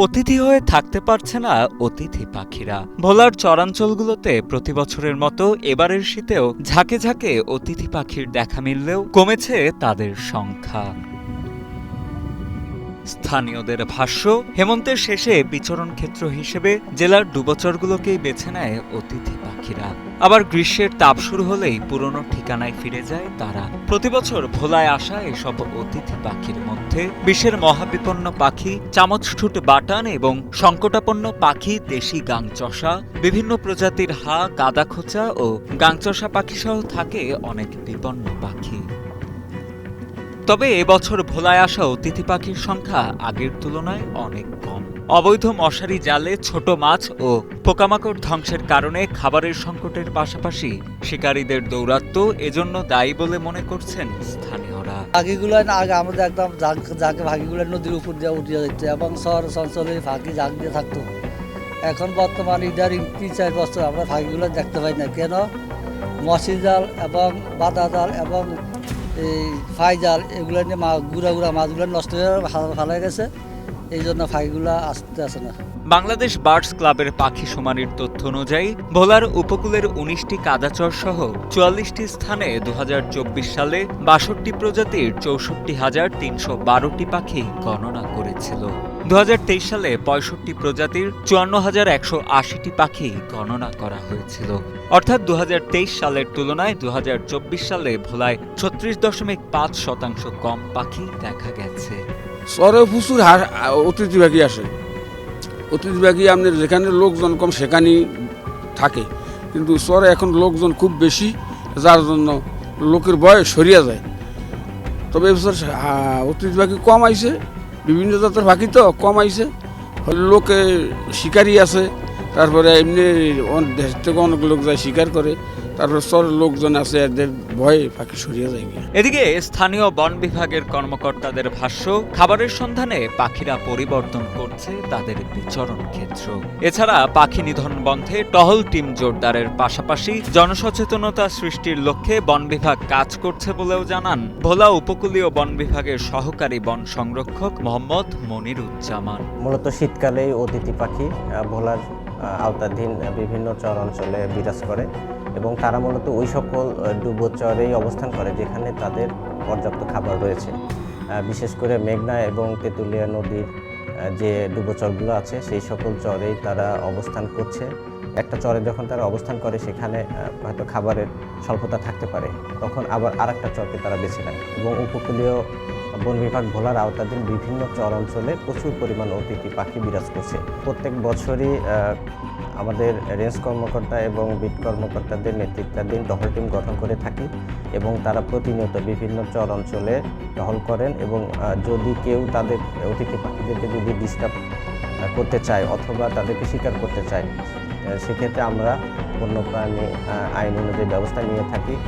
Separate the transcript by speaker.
Speaker 1: অতিথি হয়ে থাকতে পারছে না অতিথি পাখিরা। ভোলার চরাঞ্চলগুলোতে প্রতি বছরের মতো এবারের শীতেও ঝাঁকে ঝাঁকে অতিথি পাখির দেখা মিললেও কমেছে তাদের সংখ্যা। স্থানীয়দের ভাষ্য, হেমন্তের শেষে বিচরণ ক্ষেত্র হিসেবে জেলার ডুবোচরগুলোকেই বেছে নেয় অতিথি পাখিরা। আবার গ্রীষ্মের তাপ শুরু হলেই পুরনো ঠিকানায় ফিরে যায় তারা। প্রতিবছর ভোলায় আসা এসব অতিথি পাখির মধ্যে বিশ্বের মহাবিপন্ন পাখি চামচঠুট বাটান এবং সংকটাপন্ন পাখি, দেশি গাংচষা, বিভিন্ন প্রজাতির হা কাদাখোচা ও গাংচষা পাখি সহ থাকে অনেক বিপন্ন পাখি। তবে এবছর ভোলায় আসা অতিথি পাখির সংখ্যা আগের তুলনায় অনেক কম। অবৈধ মশারি জালে ছোট মাছ ও পোকামাকড় ধ্বংসের কারণে খাবারের সংকটের পাশাপাশি শিকারীদের দৌরাত্ম এজন্য দায়ী বলে মনে করছেন স্থানীয়রা।
Speaker 2: ভাগিগুলো আগে আমাদের একদম জাগে ভাগিগুলো নদীর উপর দিয়ে উঠে যেত এবং শহর অঞ্চলে ভাগি জাগ দিয়ে থাকতো। এখন বর্তমান ইদারিং তিন, চার বছর আমরা ভাগিগুলো দেখতে পাই না। কেন? মসি জাল এবং বাদা জাল এবং এই ফাই জাল এগুলো নিয়ে মাছ গুড়া গুড়া মাছগুলো নষ্ট হয়ে ভালো গেছে। এই জন্য ফাইগুলো আসতে আসে না
Speaker 1: বাংলাদেশ বার্ডস ক্লাবের পাখি শুমারির তথ্য অনুযায়ী, ভোলার উপকূলের উনিশটি কাদাচর সহ চুয়াল্লিশটি স্থানে দুহাজার চব্বিশ সালে বাষট্টি প্রজাতির চৌষট্টি হাজার তিনশো বারোটি পাখি গণনা করেছিল। দু সালে পঁয়ষট্টি প্রজাতির চুয়ান্ন হাজার একশো আশিটি পাখি গণনা করা হয়েছিল। অর্থাৎ দু হাজার তেইশ সালের তুলনায় দু হাজার চব্বিশ সালে ভোলায় ছত্রিশ দশমিক পাঁচ শতাংশ কম পাখি দেখা গেছে।
Speaker 3: শহরে প্রচুর হার অতিথি পাখি আসে। অতিথি পাখি আপনার যেখানে লোকজন কম সেখানেই থাকে। কিন্তু শহরে এখন লোকজন খুব বেশি, যার জন্য লোকের বয়স সরিয়া যায়। তবে এবছর অতিথি কম আইছে, বিভিন্ন জাতের পাখি তো কম আইছে। লোকে শিকারি আছে, তারপরে এমনি দেশ থেকে অনেক লোক যায় শিকার করে। তারপরে শহরের লোকজন আছে এদের ভয়ে পাখি সরিয়ে যায়
Speaker 1: এদিকে স্থানীয় বন বিভাগের কর্মকর্তাদের ভাষ্য খাবারের সন্ধানে পাখিরা পরিবর্তন করছে তাদের বিচরণ ক্ষেত্র। এছাড়া পাখি নিধন বন্ধে টহল টিম জোরদারের পাশাপাশি জনসচেতনতা সৃষ্টির লক্ষ্যে বন বিভাগ কাজ করছে বলেও জানান। ভোলা উপকূলীয় বন বিভাগের সহকারী বন সংরক্ষক মোহাম্মদ মনিরুজ্জামান।
Speaker 4: মূলত শীতকালেই অতিথি পাখি ভোলার আওতাধীন বিভিন্ন চর অঞ্চলে বিরাজ করে। এবং তারা মূলত ওই সকল আহ, ডুবো চরেই অবস্থান করে যেখানে তাদের পর্যাপ্ত খাবার রয়েছে। বিশেষ করে মেঘনা এবং তেঁতুলিয়া নদীর যে ডুবোচরগুলো আছে সেই সকল চরেই তারা অবস্থান করছে। একটা চরে যখন তারা অবস্থান করে সেখানে হয়তো খাবারের স্বল্পতা থাকতে পারে। তখন আবার আরেকটা চরকে তারা বেছে নেয় এবং উপকূলীয় বন বিভাগ ভোলার আওতাধীন বিভিন্ন চর অঞ্চলে প্রচুর পরিমাণ অতিথি পাখি বিরাজ করছে। প্রত্যেক বছরই আমাদের রেঞ্জ কর্মকর্তা এবং বিট কর্মকর্তাদের নেতৃত্বাধীন টহল টিম গঠন করে থাকি এবং তারা প্রতিনিয়ত বিভিন্ন চর অঞ্চলে টহল করেন এবং যদি কেউ তাদের অতিথি পাখিদেরকে যদি ডিস্টার্ব করতে চায় অথবা তাদেরকে শিকার করতে চায় সেক্ষেত্রে আমরা বন্যপ্রাণী আইন অনুযায়ী ব্যবস্থা নিয়ে থাকি।